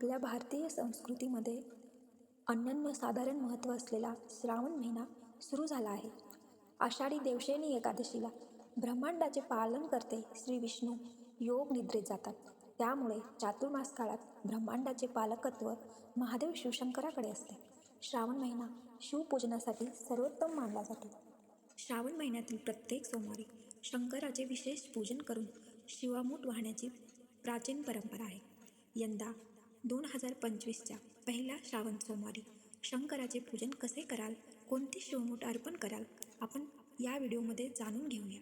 आपल्या भारतीय संस्कृतीमध्ये अनन्यसाधारण महत्त्व असलेला श्रावण महिना सुरू झाला आहे. आषाढी देवशेनी एकादशीला ब्रह्मांडाचे पालनकर्ते श्री विष्णू योग निद्रेत जातात. त्यामुळे चातुर्मास काळात ब्रह्मांडाचे पालकत्व महादेव शिवशंकराकडे असते. श्रावण महिना शिवपूजनासाठी सर्वोत्तम मानला जातो. श्रावण महिन्यातील प्रत्येक सोमवारी शंकराचे विशेष पूजन करून शिवामूठ वाहण्याची प्राचीन परंपरा आहे. यंदा दोन हजार पंचवीसच्या पहिल्या श्रावण सोमवारी. शंकराचे पूजन कसे कराल? कोणती शिवमूठ अर्पण कराल? आपण या व्हिडिओमध्ये जाणून घेऊया.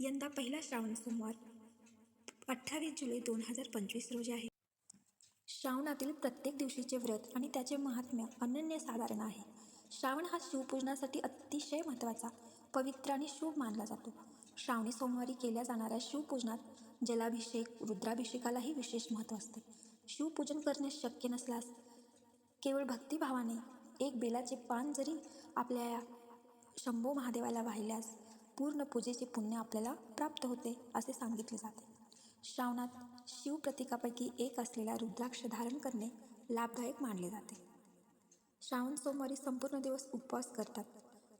यंदा पहिला श्रावण सोमवार अठ्ठावीस जुलै दोन हजार पंचवीस रोजी आहे. श्रावणातील प्रत्येक दिवशीचे व्रत आणि त्याचे महात्म्य अनन्यसाधारण आहे. श्रावण हा शिवपूजनासाठी अतिशय महत्त्वाचा पवित्र आणि शुभ मानला जातो. श्रावणी सोमवारी केल्या जाणाऱ्या शिवपूजनात जलाभिषेक रुद्राभिषेकालाही विशेष महत्त्व असते. शिवपूजन करणे शक्य नसल्यास केवळ भक्तिभावाने एक बेलाचे पान जरी आपल्या या शंभो महादेवाला वाहिल्यास पूर्ण पूजेचे पुण्य आपल्याला प्राप्त होते असे सांगितले जाते. श्रावणात शिवप्रतिकापैकी एक असलेला रुद्राक्ष धारण करणे लाभदायक मानले जाते. श्रावण सोमवारी संपूर्ण दिवस उपवास करतात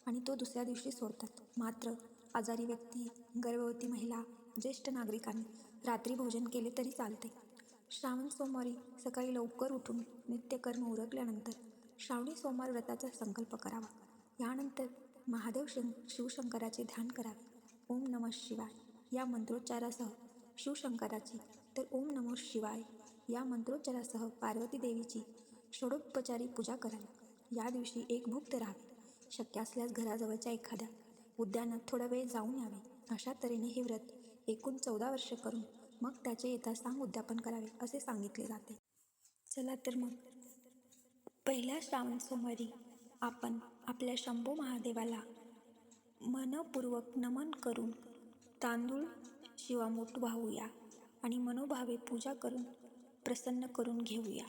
आणि तो दुसऱ्या दिवशी सोडतात. मात्र आजारी व्यक्ती गर्भवती महिला ज्येष्ठ नागरिकांनी रात्री भोजन केले तरी चालते. श्रावण सोमवारी सकाळी लवकर उठून नित्यकर्म उरकल्यानंतर श्रावणी सोमवार व्रताचा संकल्प करावा. यानंतर महादेव शं शिवशंकराचे ध्यान करावे. ओम नमः शिवाय. या मंत्रोच्चारासह शिवशंकराची तर ओम नमः शिवाय. या मंत्रोच्चारासह पार्वती देवीची षोडोपचारी पूजा करावी. या दिवशी एक मुक्त राहावे. शक्य असल्यास घराजवळच्या एखाद्या उद्यानात थोडा वेळ जाऊन यावे. अशा तऱ्हेने हे व्रत एकूण चौदा वर्ष करून मग त्याचे यथास्थान उद्यापन करावे असे सांगितले जाते. चला तर मग पहिल्या श्रावण सोमवारी आपण आपल्या शंभू महादेवाला मनपूर्वक नमन करून तांदूळ शिवामूठ वाहूया आणि मनोभावे पूजा करून प्रसन्न करून घेऊया.